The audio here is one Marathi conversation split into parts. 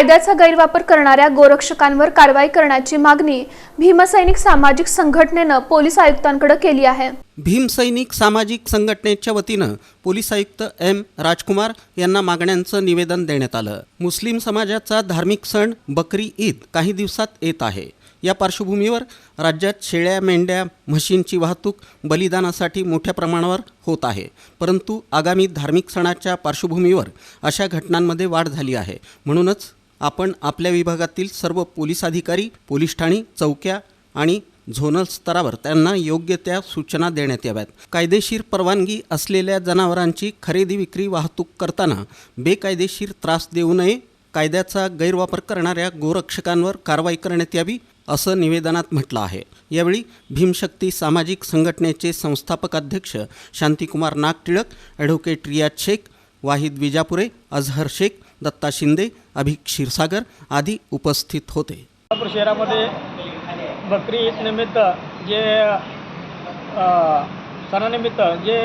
कायद्याचा गैरवापर करणाऱ्या गोरक्षकांवर कारवाई करण्याची मागणी भीमसैनिक सामाजिक संघटनेनं पोलीस आयुक्तांकडे केली आहे. भीमसैनिक सामाजिक संघटनेच्या वतीनं पोलीस आयुक्त एम राजकुमार यांना मागण्यांचं निवेदन देण्यात आलं. मुस्लिम समाजाचा धार्मिक सण बकरी ईद काही दिवसात येत आहे. या पार्श्वभूमीवर राज्यात शेळ्या मेंढ्या म्हशींची वाहतूक बलिदानासाठी मोठ्या प्रमाणावर होत आहे. परंतु आगामी धार्मिक सणाच्या पार्श्वभूमीवर अशा घटनांमध्ये वाढ झाली आहे. म्हणूनच आपण आपल्या विभागातील सर्व पोलीस अधिकारी पोलीस ठाणी चौक्या आणि झोनल स्तरावर त्यांना योग्य त्या सूचना देण्यात याव्यात. कायदेशीर परवानगी असलेल्या जनावरांची खरेदी विक्री वाहतूक करताना बेकायदेशीर त्रास देऊ नये कायद्याचा गैरवापर करणाऱ्या गोरक्षकांवर कारवाई करण्यात यावी असं निवेदनात म्हटलं आहे. यावेळी भीमशक्ती सामाजिक संघटनेचे संस्थापक अध्यक्ष शांतिकुमार नागटिळक ॲडव्होकेट रियाज शेख वाहिद विजापुरे अझहर शेख दत्ता शिंदे अभिक क्षीरसागर आदी उपस्थित होते. कोल्हापूर शहरामध्ये बकरी निमित्त जे सणानिमित्त जे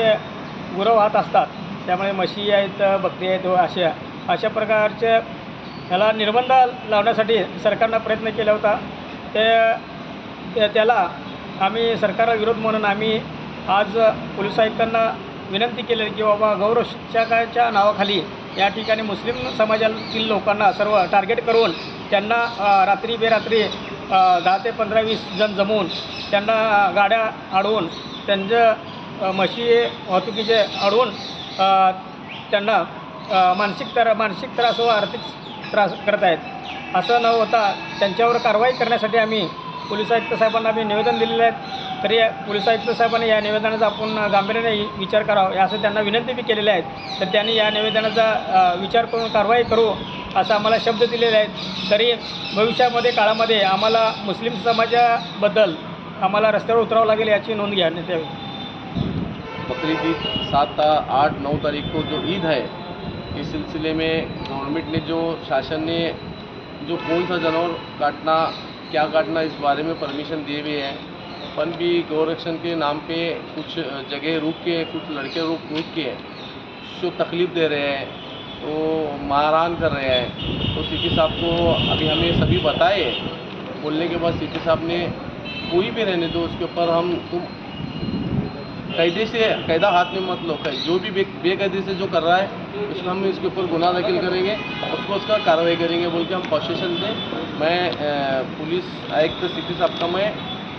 गुरं वाहत असतात त्यामुळे म्हशी आहेत बकरी आहेत व अशा अशा प्रकारचे ह्याला निर्बंध लावण्यासाठी सरकारनं प्रयत्न केला होता. ते त्याला आम्ही सरकारला विरोध म्हणून आम्ही आज पोलीस आयुक्तांना विनंती केली की बाबा गौरक्षकाच्या नावाखाली या ठिकाणी मुस्लिम समाजातील लोकांना सर्व टार्गेट करून त्यांना रात्री बेरात्री दहा ते पंधरा वीस जण जमवून त्यांना गाड्या अडवून त्यांचं अ, म्हशी वाहतुकीचे अडवून त्यांना मानसिक तर मानसिक त्रास व आर्थिक त्रास करत आहेत. असं न होता त्यांच्यावर कारवाई करण्यासाठी आम्ही पोलीस आयुक्त साहेबांना आम्ही निवेदन दिलेलं आहे. तरी पोलीस आयुक्त साहेबांनी या निवेदनाचा आपण गांभीर्याने विचार करावा. असं त्यांना विनंती बी केलेल्या आहेत. तर त्यांनी या निवेदनाचा विचार करून कारवाई करू असं आम्हाला शब्द दिलेले आहेत. तरी भविष्यामध्ये काळामध्ये आम्हाला मुस्लिम समाजाबद्दल आम्हाला रस्त्यावर उतरावं लागेल याची नोंद घ्या. यावी बकरी ईद सात आठ नौ तारीख को जो ईद है इस सिलसिले में गवर्नमेंट ने जो शासन ने जो कौन सा जानवर काटना क्या काटना, इस बारे में परमिशन दिए हुए हैं। अपन भी गौरक्षण के नाम पे कुछ जगह रुक के, कुछ लड़के रुक रुक के जो तकलीफ़ दे रहे हैं तो मारान कर रहे हैं। तो सी साहब को अभी हमें सभी बताए। बोलने के बाद सी साहब ने कोई भी रहने दो, उसके ऊपर हम तुम कायदे से, कैदा हाथ में मत लो। जो भी बे बेकायदे से जो कर रहा है, उसको हम इसके ऊपर गुना दाखिल करेंगे, उसको उसका कार्रवाई करेंगे बोल के हम प्रोसेशन से। मैं पुलिस आयुक्त सिटी साहब का मैं,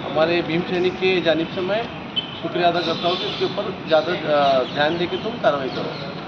हमारे भीम सैनिक के जानब से मैं शुक्रिया अदा करता हूँ कि इसके ऊपर ज़्यादा ध्यान दे के तुम कार्रवाई करो।